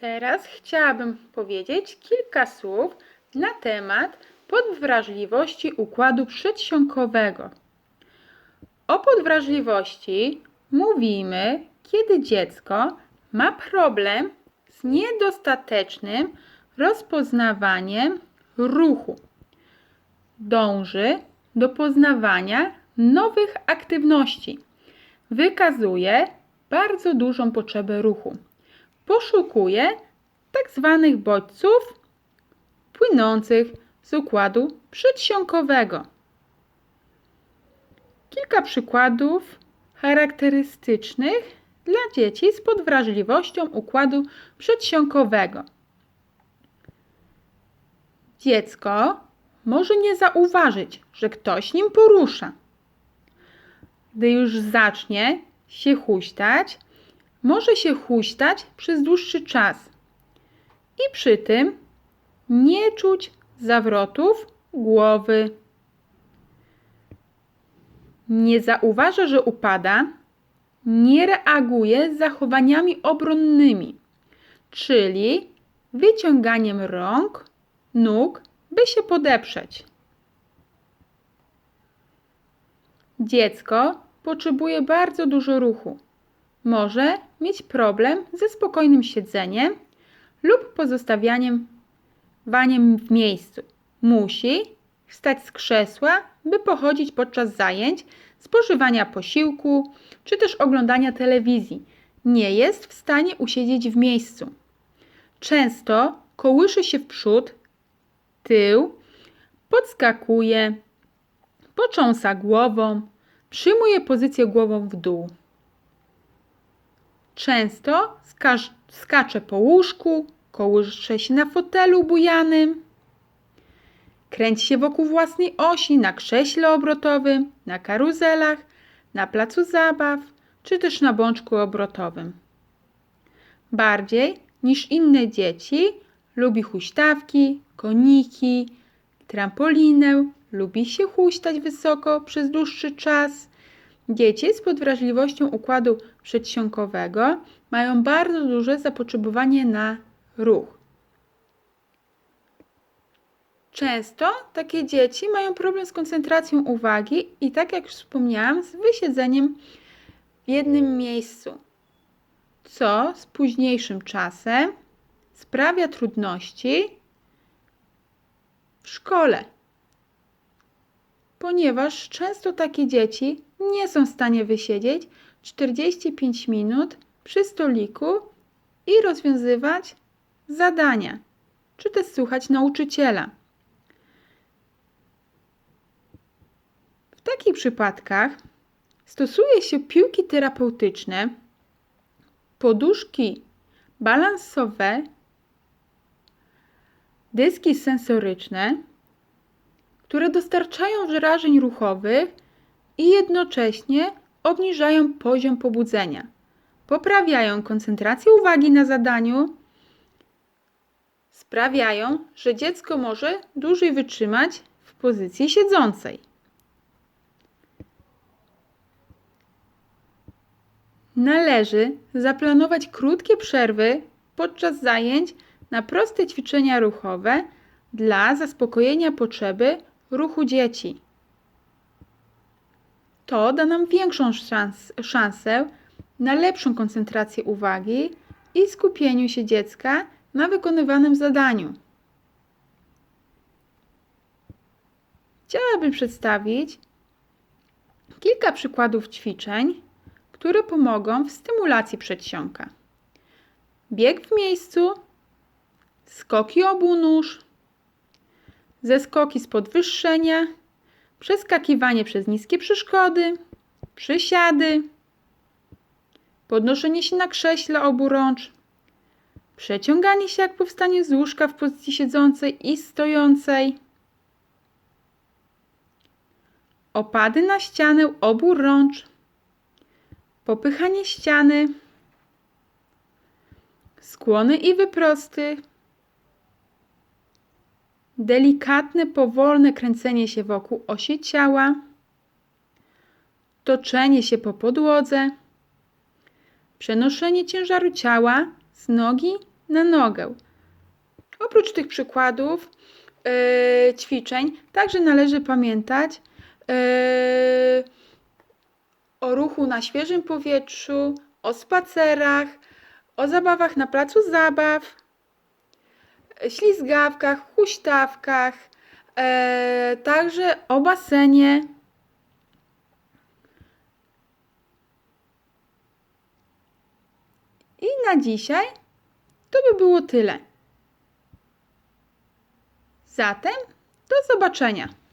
Teraz chciałabym powiedzieć kilka słów na temat podwrażliwości układu przedsionkowego. O podwrażliwości mówimy, kiedy dziecko ma problem z niedostatecznym rozpoznawaniem ruchu. Dąży do poznawania nowych aktywności. Wykazuje bardzo dużą potrzebę ruchu. Poszukuje tak zwanych bodźców płynących z układu przedsionkowego. Kilka przykładów charakterystycznych dla dzieci z podwrażliwością układu przedsionkowego. Dziecko może nie zauważyć, że ktoś nim porusza. Gdy już zacznie się huśtać, może się huśtać przez dłuższy czas i przy tym nie czuć zawrotów głowy. Nie zauważa, że upada, nie reaguje z zachowaniami obronnymi, czyli wyciąganiem rąk, nóg, by się podeprzeć. Dziecko potrzebuje bardzo dużo ruchu. Może mieć problem ze spokojnym siedzeniem lub pozostawianiem waniem w miejscu. Musi wstać z krzesła, by pochodzić podczas zajęć, spożywania posiłku czy też oglądania telewizji. Nie jest w stanie usiedzieć w miejscu. Często kołysze się w przód, tył, podskakuje, począsa głową, przyjmuje pozycję głową w dół. Często skacze po łóżku, kołysze się na fotelu bujanym, kręci się wokół własnej osi na krześle obrotowym, na karuzelach, na placu zabaw czy też na bączku obrotowym. Bardziej niż inne dzieci lubi huśtawki, koniki, trampolinę, lubi się huśtać wysoko przez dłuższy czas. Dzieci z podwrażliwością układu przedsionkowego mają bardzo duże zapotrzebowanie na ruch. Często takie dzieci mają problem z koncentracją uwagi i tak jak już wspomniałam, z wysiedzeniem w jednym miejscu, co z późniejszym czasem sprawia trudności w szkole, ponieważ często takie dzieci nie są w stanie wysiedzieć 45 minut przy stoliku i rozwiązywać zadania, czy też słuchać nauczyciela. W takich przypadkach stosuje się piłki terapeutyczne, poduszki balansowe, dyski sensoryczne, które dostarczają wrażeń ruchowych i jednocześnie obniżają poziom pobudzenia. Poprawiają koncentrację uwagi na zadaniu, sprawiają, że dziecko może dłużej wytrzymać w pozycji siedzącej. Należy zaplanować krótkie przerwy podczas zajęć na proste ćwiczenia ruchowe dla zaspokojenia potrzeby ruchu dzieci. To da nam większą szans, szansę na lepszą koncentrację uwagi i skupieniu się dziecka na wykonywanym zadaniu. Chciałabym przedstawić kilka przykładów ćwiczeń, które pomogą w stymulacji przedsionka. Bieg w miejscu, skoki obu nóż, zeskoki z podwyższenia, przeskakiwanie przez niskie przeszkody, przysiady, podnoszenie się na krześle obu rącz, przeciąganie się jak powstanie z łóżka w pozycji siedzącej i stojącej, opady na ścianę obu rącz, popychanie ściany, skłony i wyprosty, delikatne, powolne kręcenie się wokół osi ciała, toczenie się po podłodze, przenoszenie ciężaru ciała z nogi na nogę. Oprócz tych przykładów yy, ćwiczeń, także należy pamiętać yy, o ruchu na świeżym powietrzu, o spacerach, o zabawach na placu zabaw, ślizgawkach, huśtawkach, e, także o basenie. I na dzisiaj to by było tyle. Zatem do zobaczenia.